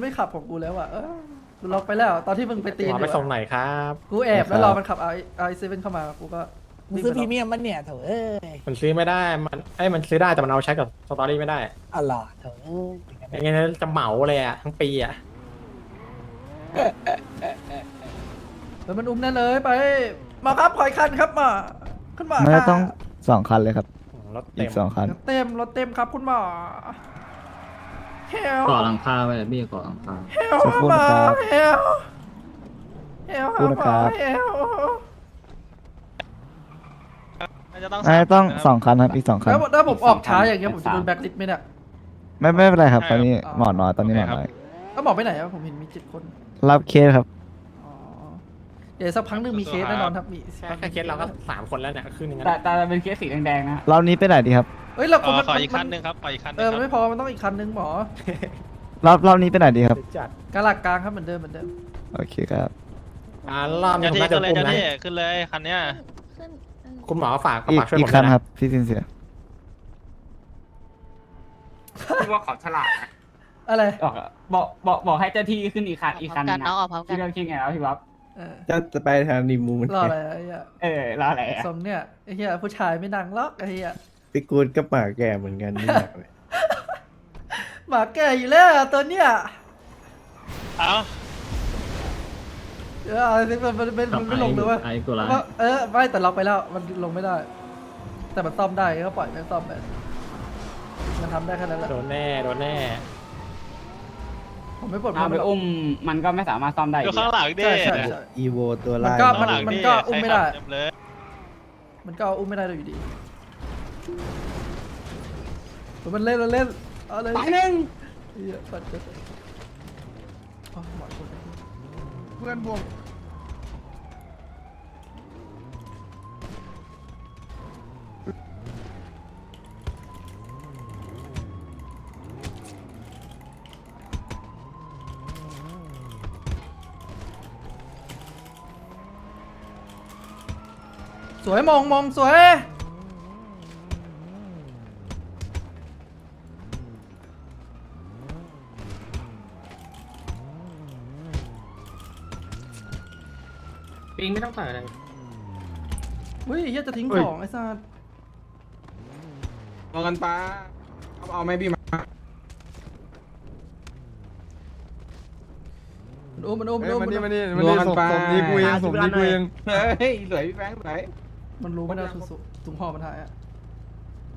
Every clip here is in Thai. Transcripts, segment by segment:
ไม่ขับของกูแล้วอะเออกูล็อกไปแล้ว ตอนที่มึงไปตีหมออไปยู่ส่งอะไหนครับ กูแอบแล้วรอมันขับไอไอเซเว่นเข้ามากูก็มึงซื้อพรีเมียมมันเนี่ยโถเอ้ยมันซื้อไม่ได้ มันไอ้ยมันซื้อได้แต่มันเอาใช้กับสตอรี่ไม่ได้อ๋อเหรอโถเอ้ยถึงกันอย่างเงี้ยจะเหมาเลยอะทั้งปีอะแล้วมันอุ้มแน่เลยไป มาครับขอยคันครับมา ขึ้นมาไม่ค่ะต้องสองคันเลยครับ รถอีเต็กมสองคัน รถเต็มรถเต็มครับคุณหมอ เฮลก่อหลังคาไปเลยพี่ก่อหลังคาเฮลสักครู่มานะครับเฮลเฮลสักครู่นะครับเฮลมันจะต้องไม่ต้องสามสองคันครับอีกสองคัน แล้วถ้าผมออกช้าอย่างเงี้ยผมจะโดนแบ็คลิสต์ไหมเนี่ย ไม่ไม่เป็นไรครับ ตอนนี้อ๋อหมอน้อยตอนนี้หมอน้อยแล้วบอกไปไหนอะผมเห็นมีเจ็ดคน รับเคสครับ อ๋อ เดี๋ยวสักพักหนึ่งมีเคสแน่นอนครับ มีแค่แค่เคสเราก็สามคนแล้วเนี่ยครึ่งหนึงแต่แล้วแต่เป็นเคสสีแดงๆนะ รอบนี้ไปไหนดีครับ เฮ้ยเราขอมันขออีกมัคันหนึ่งครับขออีกคันหเอนึ่องมันครับไม่พอ มันต้องอีกคันหนึงหมอ รอบรอบนี้ไปไหนดีครับ จัดกาลากกลางครับเหมือนเดิมเหมือนเดิม โอเคครับ อ่ารอบนี้เจ้าผมที่น่าจะขึ้นเลยอุ้มนะเจ้าที่ขึ้นเลยคันเนี้ยขึ้นเออคุณหมอฝากอีกฝากช่วยอีผกมคันด้วยคนะรับ พี่ซินเสียที่ว่าเขาฉลาดนะอะไร บอกบอกบอกบอกให้เจ้าที่ขึ้นอีกคันอีกคันพร้อมกันนะน้องออกพร้อมกัที่นเราคิดไงแล้วพี่บ๊อบเออจะจะไปทางนีมูน รออะไรไอ้เหี้ย เออรออะไรอะทรงเนี่ยไอ้เหี้ยผู้ชายไม่ดังล็อกไอ้เหี้ย พี่กูดก็ปากแก่เหมือนกันนี่หนักเลยหมาแก่อยู่แล้วตัวเนี้ยเอ้าเออเอาสิมันมันมันมันไม่ลงเลยเวะไอ้กูร้ายเออไม่แต่ล็อกไปแล้วมันลงไม่ได้ แต่มันซ่อมได้ก็ปล่อยมันซ่อมไปมันทำได้แค่นั้นแหละโดนแน่โดนแน่ผมไม่ปลดเอาไปอุ้มมันก็ไม่สามารถซ่อมได้ออยู่ข้างหลังดิใช่ใช่ใช่อีโวตัวมันไล่ก็ข้างหลังมันดิก็อุ้มไม่ได้ใครขับเต็เลยมันก็เอาอุ้มไม่ได้เลยอยู่ดี มันเล่นมันเล่นเอาเลยไปหนึ่งเหี้ยปัดกันอ๋อหมอชนเพื่อนบวกสวยมองมองสวย ปิงไม่ต้องใส่อะไรเฮ้ยเฮียจะทิ้งของไอ้สัสมองกันป้าเอาเอาไม่พี่มามันอุ้มมันอุ้มมันอุ้มมันนี่มันมันนี่มันนี่สมสมนี้กูเองสมนี้กูเองเฮ้ยสวยพี่แฟงสวยมันรู้ไม่ได้ถุงถุงห่อมันหายอะ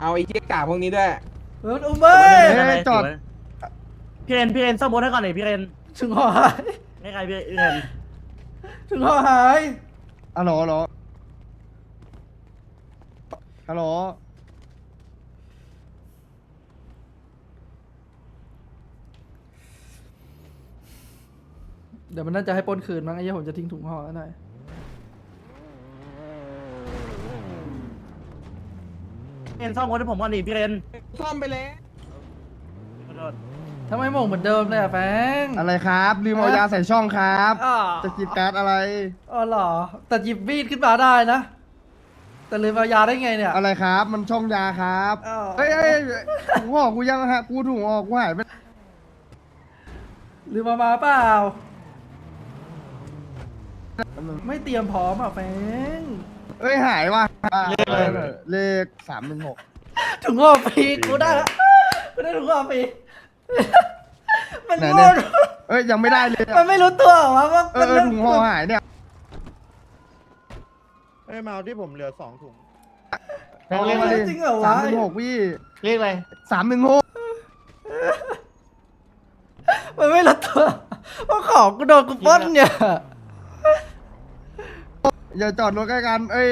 เอาไอ้เจ๊กาพวกนี้ด้วยเออมันอุ้มเว้ยเฮ้ยจอดพี่เรนพี่เรนซ่อมบนให้ก่อนหน่อยพี่เรนถุงห่อหายให้ใครพี่เรน ถุงห่อหายฮัลโหลฮัลโหลฮัลโหลเดี๋ยวมันน่าจะให้ปล้นคืนมั้งไอ้เหี้ยผมจะทิ้งถุงห่อแล้วหน่อยพี่เรนซ่อมบนให้ผมก่อนดิพี่เรนซ่อมไปแล้วขอโทษ ทำไมโมงเหมือนเดิมเลยอะแฟงอะไรครับลืมเอายาใส่ช่องครับ อ๋อจะกินการ์ดอะไร อ๋อเหรอ แต่หยิบมีดขึ้นมาได้นะ แต่ลืมเอายาได้ไงเนี่ย อะไรครับ มันช่องยาครับอ้าวเฮ้ยเฮ้ยเฮ้ยถุงห่อกูยังฮะกูถุงห่อกูหายไปลืมเอามาเปล่า ไม่เตรียมพร้อมอะแฟงเอ้ยหายว่ะเลขสามหนึ่งหกถุงห่อฟรีกูได้ละกูได้ถุงห่อฟรี มันไหนโง่เนี่ยเอ้ยยังไม่ได้เลยอะมันไม่รู้ตัวเหรอวะว่าเอมัอนเออถุงห่อหายเนี่ยเอ้ยมาเอาที่ผมเหลือสองถุง เอาลงมาดิจริงเหรอสามวะหนึ่งหกพี่เรียกอะไรสามหนึ่งหกมันไม่รู้ตัวว่าของกูโดนกูปล้นเนี่ย อย่าจอดรถใกล้กัน เอ้ย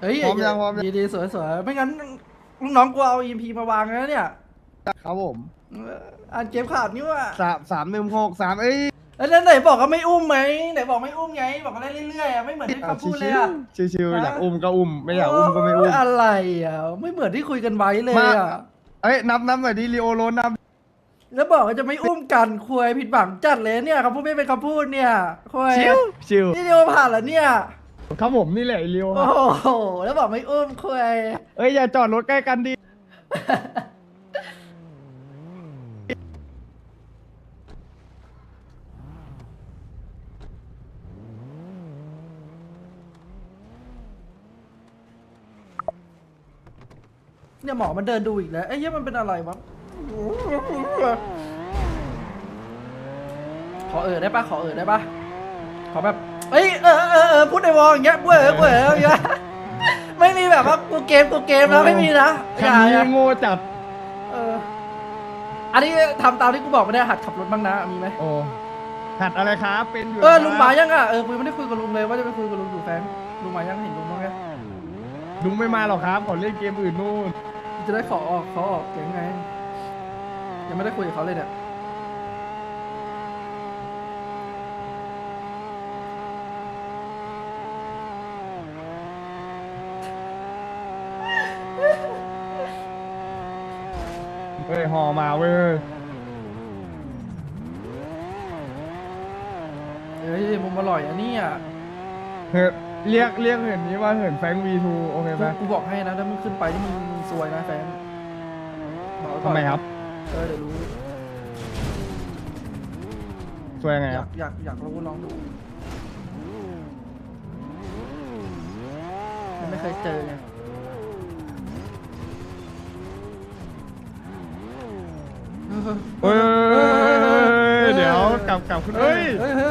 เฮ้ยพร้อมยังพร้อมยัง ดีดีสวยสวยไม่งั้นลูกน้องกูเอา EMP มาวางแล้วเนี่ย ครับผมเอออ่านเกมขาดนี่ว่ะสามสามหนึ่งหกสามเอ้ยแล้วไหนบอกว่าไม่อุ้มไหมไหนบอกไม่อุ้มไงบอกว่าได้เรื่อยๆอะไม่เหมือนที่เขาพูดเลยอะชิวๆชิวๆอยากอุ้มก็อุ้มไม่อยากอุ้มก็ไม่อุ้มโอะไรอะไม่เหมือนที่คุยกันไว้เลยมาอะเอ้ยนับนับหน่อยดิลีโอโรนับแล้วบอกว่าจะไม่อุ้มกันคุยผิดหวังจัดเลยเนี่ยคำพูดไม่เป็นคำพูดเนี่ยคุยชิวชิวนี่เรียกว่าผ่านแล้วเนี่ยครับผมนี่แหละลีโอโอ้โหแล้วบอกไม่อุ้มคุยเอ้ยอย่าจอดรถใกล้กันดิ เนี่ยหมอมันเดินดูอีกแล้วไอ้เหี้ยมันเป็นอะไรวะขอเออได้ปะขอเออได้ปะขอแบบเอ้ยเออเออเออพูดในวอลอย่างเงี้ยเว้ยเว้ยอย่างเงี้ยไม่มีแบบว่ากูเกมกูเกมนะไม่มีนะอคันย่าอนี้ย่าโง่จัด เอออันนี้ทำตามที่กูบอกไม่ได้หัดขับรถบ้างนะมีไหมโอ้หัดอะไรครับ เป็นอยู่เออนะลุงมายังอะเออกูยังไม่ได้คุยกับลุงเลยว่าจะไปคุยกับลุงอยู่แฟนลุงมายังเห็นลุงบ้างไหมลุงไม่มาหรอกครับ ขอเล่นเกมอื่นนู่น จะได้ขอออกเขาออกเก่งไง ยังไม่ได้คุยกับเขาเลยเนี่ย เฮ้ยหอมาเว้ยเฮ้ยมุมอร่อยอันนี้อะเฮ้ยเรียกเรียกเหินนี้ว่าเหินแฟงวีทูโอเคไหมกูกูบอกให้นะถ้ามึงขึ้นไปนี่มึงมึง ซวยนะแฟนบอกว้ก่อนทำไมครับ เออเดี๋ยวรู้ช่วยยังไงอคยารักบอยากอยากรู้ลองดูยังไม่เคยเจอไงเฮ้ย เดี๋ยวกลับกลับขึ้นเฮ้ย เฮ้ยเฮ้ย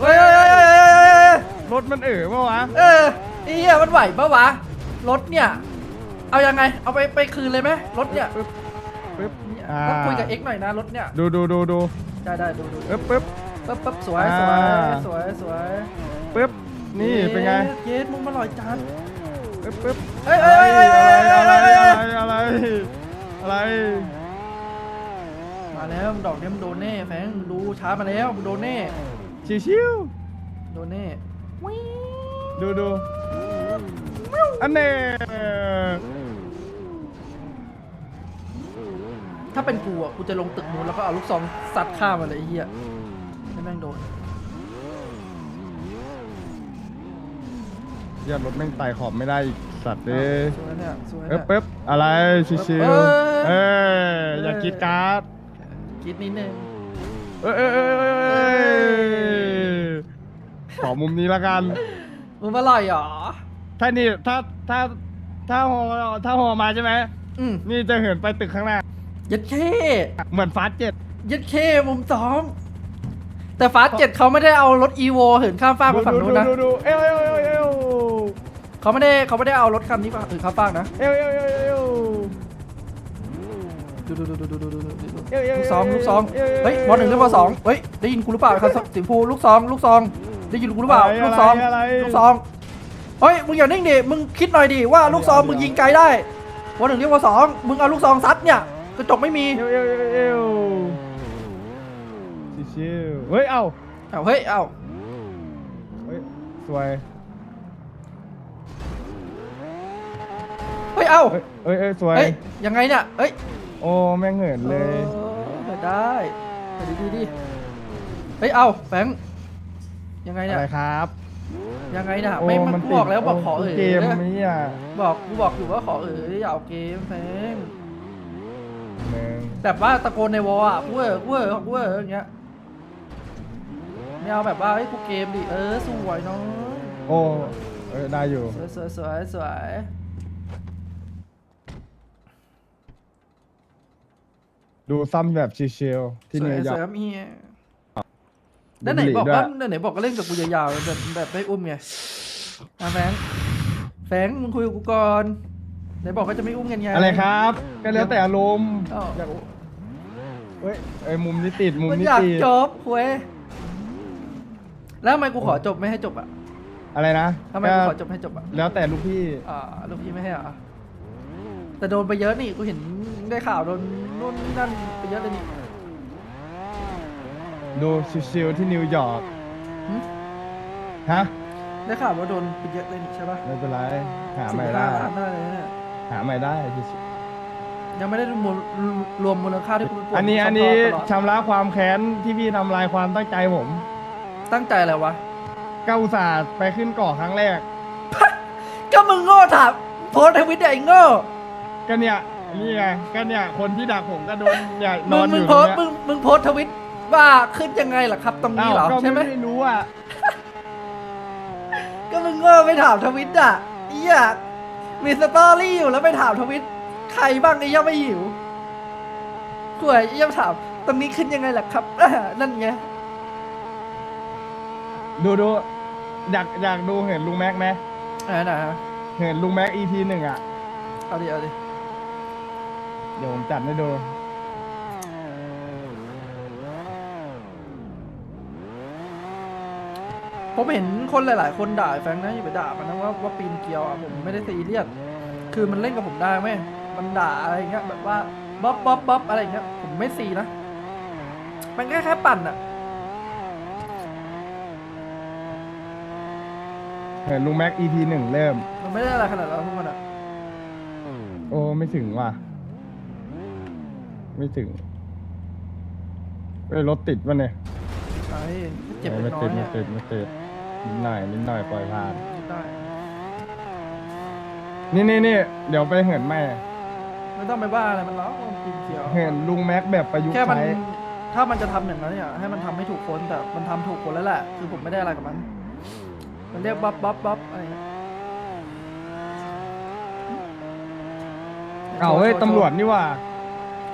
เฮ้ยเฮ้ยเฮ้ยเฮ้ยเฮ้ยรถมันเอ๋อปะวะเออไอ้เหี้ยมันไหวปะวะรถเนี่ยเอายังไง เอาไปไปคืนเลยไหมรถเนี่ยปึ๊บปึ๊บอ่าต้องคุยกับเอ็กซ์หน่อยนะรถเนี่ย ดูดูดูดูได้ได้ดูดูปึ๊บปึ๊บ ปึ๊บปึ๊บสวยอ่าสวยสวยสวยปึ๊บนี่เป็นไงเย็ดมึงมาลอยจานปึ๊บปึ๊บเอ้ยเอ้ยเอ้ยเอ้ยเอ้ยอะไรเอ้ยอะเอ้ยไรอะไรอะไร มาแล้วดอกเนี้ยมึงโดนแน่แฟงมึงดูช้ามาแล้วมึงโดนแน่ชิวโดนแน่วิ้งๆดูดู อันเน่ถ้าเป็นกูอะกูจะลงตึกนู้นแล้วก็เอาลูกซองซัดข้ามมาเลยไอ้เหี้ยให้แม่งโดนอย่ารถแม่งไต่ขอบไม่ได้อีกสัตว์เด้สวยเนี่ยสวยเอ๊เนี่บยปึ๊บอะไรชิวเอ้ๆยเอ้ยอย่าคิดการ์ดคิดนิดนึงเอ้ยเอ้ยเอ้ยเอ้ยเอ้ยขอมุมนี้ละกันมึงมาลอยเหรอ ถ้านี่ถ้าถ้าถ้าหอถ้าหอมาใช่ไหมอืมนี่จะเหินไปตึกข้างหน้า ยัดเคเหมือนฟาสเจ็ดยัดเคผมซองแต่ฟาสเจ็ดเขาไม่ได้เอารถอีโวเหินข้ามฟากไปฝั่งนู้นนะดูดูเอวเอวเอวเอวเขาไม่ได้เขาไม่ได้เอารถคันนี้ไปขึ้นข้ามฟากนะเอวเอวเอวเอวดูดูดูดูดูดูดูลูกซองลูกซองเฮ้ยมอหนึ่งขึ้นมอสองเฮ้ยได้ยินกูหรือเปล่าครับสีฟูลูกซองลูกซองได้ยินกูหรือเปล่าลูกซองลูกซอง เฮ้ย มึงอย่านิ่งดิ มึงคิดหน่อยดิว่าลูกซองมึงยิงไกลได้บอลหนึ่งเรียกว่าสองมึงเอาลูกซองซัดเนี่ยกระจกไม่มี เอวเอวเอวเอวชิวๆเฮ้ย เอ้าเอาเฮ้ย เอาเฮ้ย สวย เฮ้ย เอาเฮ้ยเฮ้ยเฮ้ยสวย เฮ้ย ยังไงเนี่ย เฮ้ยโอ้แม่งเหินเลยออเปิดได้เปิดดีๆดิเฮ้ย เอาแฟงยังไงเนี่ยอะไรครับ ยังไงเนี่ยโอ้ไม่มันกูบอกแล้วบอกขอเอ่ยเกมนี้อะบอกกูบอกอยู่ว่าขอเอ่ยอย่าเอาเกมแฟงหนึ่งแบบว่าตะโกนในวอลอะกูเออกูเออกูเอออย่างเงี้ยไม่เอาแบบว่าเฮ้ยกูเกมดิเออสวยเนาะโอ้เออได้อยู่สวยสวยสวยสวยดูซ้ำแบบชิลๆที่สนิววยยอสร์วยก ครับเฮียแล้วไหนบอกว่าไหนบอกก็เล่นกับกูยาวๆแบบแบบไม่อุ้มไงมาแฟงแฟงมึงคุยกับกูก่อนไหนบอกว่าจะไม่อุ้มกันไง อะไรครับก็แล้วแต่อารมณ์อ้าว อยากเฮ้ยไอ้ยมุมนี้ติดมุมมันนี้อยากติดจบคุยแล้วทำไมกูขอจบไม่ให้จบอะอะไรนะทำไมกูขอจบให้จบอะ แล้วแต่ลูกพี่ อ่าลูกพี่ไม่ให้เหรอะแต่โดนไปเยอะนี่กูเห็นได้ข่าวโดนนู่นนี่นั่นไปเยอะเลยนี่ ดูชิลๆที่นิวยอร์กหึ ฮะ ได้ข่าวว่าโดนไปเยอะเลยนี่ใช่ปะไม่เป็นไร หาสี่ใหม่ห้าได้ล้านได้เลยเนี่ยหาใหม่ได้ชิวยังไม่ได้รวมรวมมูลค่าที่กูไปปวดๆอันนี้ซ่อัมนนี้ตลอดชำระความแค้นที่พี่ทำลายความตั้งใจผม ตั้งใจอะไรวะก้าอุตส่าห์ไปขึ้นเกาะครั้งแรก ก็มึงโง่ถามโพสต์ทวิตเนี่ยไอ้โง่ก็เนี่ยนี่ไงก็เนี่ยคนที่ดักผมก็โดนเนี่ยนมึองนอมึงยู่โพตรสงต์มึเนี้ยงมึงโพสต์ทวิต ว่าขึ้นยังไงล่ะครับ ตรงนี้เหรออ้าวก็ใช่ไหมไม่รู้อะก็มึงโง่ไม่ถามทวิตอะเหี้ยมีสตอรี่อยู่แล้วไปถามทวิต ใครบ้างไอ้ย่าไม่หิวกล้วยไอ้ย่าถามตรงนี้ขึ้นยังไงล่ะครับอ่านั่นไงดูดูอยากอยากดูเห็นลุงแม็กไหมอ่าไหนฮะเห็นลุงแม็ก EP หนึ่งอะเอาดิเอาดิเดี๋ยวผมจัดให้ดู ผมเห็นคนหลาย ๆ คนด่าไอ้แฟรงค์นะอย่าไปด่ามันนะว่าว่าปีนเกลียวอะผมไม่ได้ซีเรียสคือมันเล่นกับผมได้ไหมมันด่าอะไรอย่างเงี้ยแบบว่าบ๊อบบ๊อบบ๊อบอะไรอย่างเงี้ยผมไม่ซีนะ มันแค่แค่ปั่นอะเห็นลุงแม็ก EP หนึ่งเริ่ม มันไม่ได้อะไรขนาดนั้นทุกคนอะโอ้ไม่ถึงว่ะ ไม่ถึงเอ้ยรถติดวะเนี่ยไอ้เจ็บไม่เล็กน้อติยดไม่อะติดไม่ติด นิดหน่อยนิดหน่อยปล่อยผ่าน ได้นี่นี่นี่เดี๋ยวไปเหินแม่ ไม่ต้องไปบ้าอะไรมันแล้วปีนเกลียวเหินลุงแม็กแบบประยุกต์แค่มันใช้ ถ้ามันจะทำอย่างนั้นเนี่ยให้มันทำให้ถูกคนแต่มันทำถูกคนแล้วแหละคือผมไม่ได้อะไรกับมัน มันเรียกบ๊อบบ๊อบบ๊อบอะไรเงี้ยเอาเฮ้ยโชว์ตำรวจนี่ว่า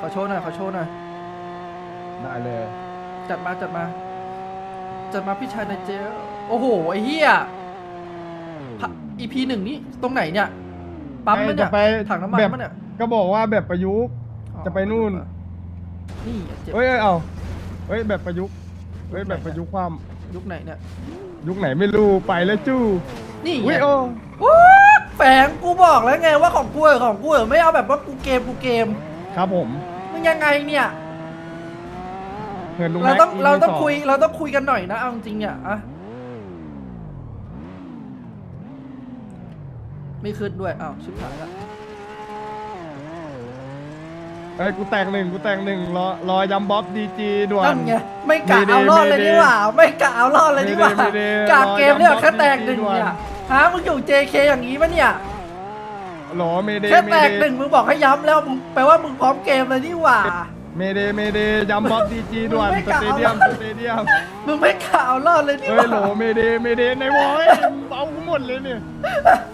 ขอโชว์หน่อยขอโชว์หน่อย ได้เลย จัดมาจัดมา จัดมาพี่ชายในเจล โอ้โห ไอ้เหี้ยอีพีหนึ่งนี่ตรงไหนเนี่ย ปั๊มมันเนี่ยจะไปถังน้ำมันแบบมันเนี่ย ก็บอกว่าแบบประยุกต์อ๋อจะไปนู่น นี่เจ็บเฮ้ยเอ้ยเอาเฮ้ยแบบประยุกต์ เฮ้ยแบบประยุกต์ความ ยุคไหนเนี่ย ยุคไหนไม่รู้ ไปแล้วจู้ นี่ไงอุ้ยโอ้วู้แฝงกูบอกแล้วไงว่าของกูเหรอของกูเหรอไม่เอาแบบว่ากูเกมกูเกม ครับผม มันยังไงเนี่ยเหินลุงเราแม็กต้อง EP เราต้องสคุยเราต้องคุยกันหน่อยนะเอาจริงๆเนี่ยอะ ไม่ขึ้นด้วยอ้าวชิบหายละเฮ้ยกูแตกหนึ่งกูแตกหนึ่งรอรอยำบ๊อบดีจีด่วน นั่นไงไม่กะไม่ดีเอารอดเลยไม่ดีนี่หว่า ไม่กะเอารอดเลยนี่หว่าไม่ดีไม่ดีกะเกมเนี่ยรอแค่แตกย้ำหนึ่งด่วนเนี่ยฮะมึงอยู่ JK อย่างนี้ปะเนี่ย หรอเมเดแค่เมแตกเดหนึ่งมึงบอกให้ย้ำแล้วมึงแปลว่ามึงพร้อมเกมเลยนี่หว่า เมเดเมเดยำบ๊อบดีจีด่วนไม่สกะเตเอาเดียมรอดสเตเดียมมึงไม่กะเอารอดเลยนี่เฮ้หยโหลว่าเมเดเมเดในวอยเอากูหมดเลยเนี่ยมึง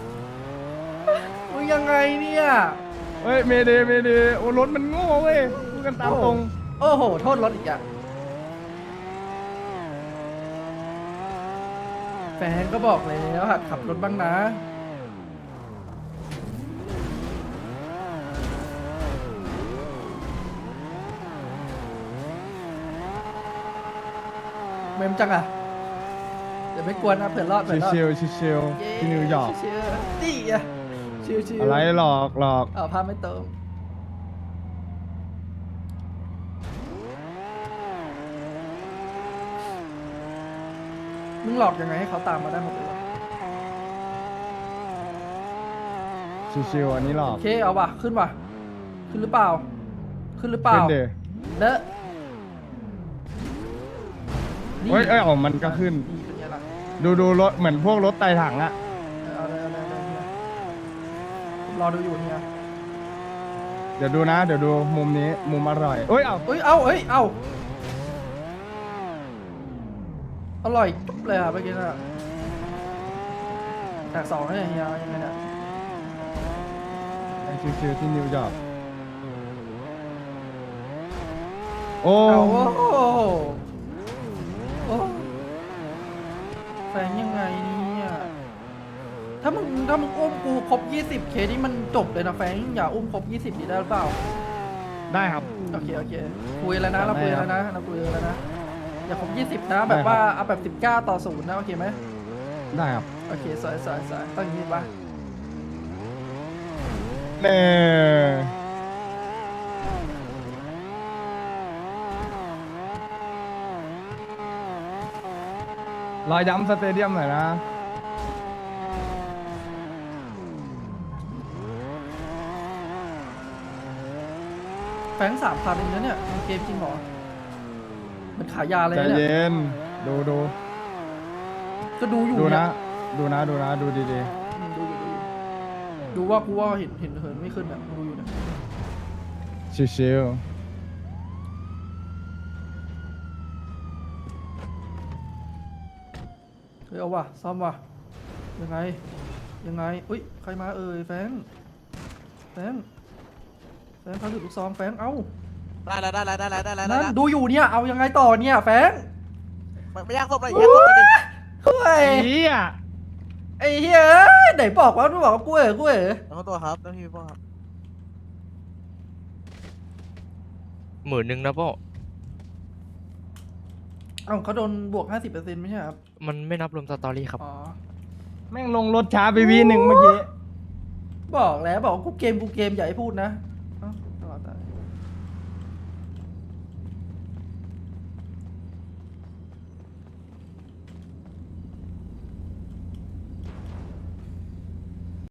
ยังไงเนี่ยเฮ้ยเมเดเมเดโอ้รถมันโง่เว้ยพูดกันตามตรง โอ้โห โทษรถอีกอย่างแฟนก็บอกแล้วหัดขับรถบ้างนะ เมมจังอะเดี๋ยวไม่กวนนะเผื่อรอดเผื่อรอดชิวๆชิวๆที่นิวยอร์กชิวๆนี่อะ ชิวๆอะไรหลอกหลอกเอาผ้าไม่เติมมึงหลอกยังไงให้เขาตามมาได้หมดเลยวะชิวๆอันนี้หลอโอกเคเอาว่ะขึ้นว่ะขึ้นหรือเปล่า ขึ้นหรือเปล่าขึ้นเดแล้วนี่เฮ้ยเอ้ยเอามันก็ขึ้น นี่เป็นไงล่ะดูดูรถเหมือนพวกรถไต่ถังอะ รอดูอยู่เนี่ยเดี๋ยวดูนะ เดี๋ยวดูมุมนี้มุมอร่อยเอ้ยเอาเอ้ยเอาเอ้ยเอาอร่อยจุ๊บเลยอะเมื่อกี้น่ะแตกสองเนี่ยเฮียยังไงเนี่ยไอ้ชิวๆที่นิวยอร์กโอ้เอาโอ้โหโอ้แฟนยังไงเนี่ย ถ้ามึงถ้ามึงอุ้มกูครบ 20 เคนี่มันจบเลยนะแฟนอย่าอุ้มครบ 20ดีได้หรือเปล่า ได้ครับ โอเค โอเค คุยแล้วนะ เราคุยแล้วนะ เราคุยแล้วนะ อย่าครบ 20 นะได้แบครับบว่าเอาแบบ 19 ต่อศูนย์นะ โอเคไหม ได้ครับ โอเคสวยสวยสวยต้องอย่างนี้ปะเน่รอยย้ำสเตเดียมหน่อยนะ ฟงสามพันเองนะเนี่ยมันเกมจริงเหรอเหมันขายยาเลยใจนะเนี่ยเย็น ดูดูก็ดูอยู่ดูเยนะ ดูนะดูนะดูดีอืมดูอยู่ดูอยู่ดูว่ากูว่าเห็นเห็นเหินไม่ขึ้นอะดูอยู่เนี่ยๆ ชิวเฮ้ยเอาว่ะซ่อมว่ะยังไง ยังไงอุ้ยใครมาเอ่ยแฟงแฟง แฟงเขาถือลูกซองแฟงเอ้าได้แล้วได้แล้วได้แล้วได้แล้วได้นั่นแล้วดูอยู่เนี่ยเอายังไงต่อเนี่ยแฟงมันไม่ยากศพเลยแยกศพเลยดิเฮ้ยเฮียไอ้เฮ้ยไหนบอกว่าไม่บอกว่ากูเอ๋กูเอ๋ น้องตัวครับน้องพี่พ่อครับหมื่นหนึ่งนะพ่อเอ้าเขาโดนบวกห้าสิบเปอร์เซ็นต์ไม่ใช่ครับ มันไม่นับรวมสตอรี่ครับ อ๋อ แม่งลงรถช้าไปวีหนึ่งเมื่อกี้ บอกแล้วบอกว่ากูเกมกูเกมอย่าให้พูดนะ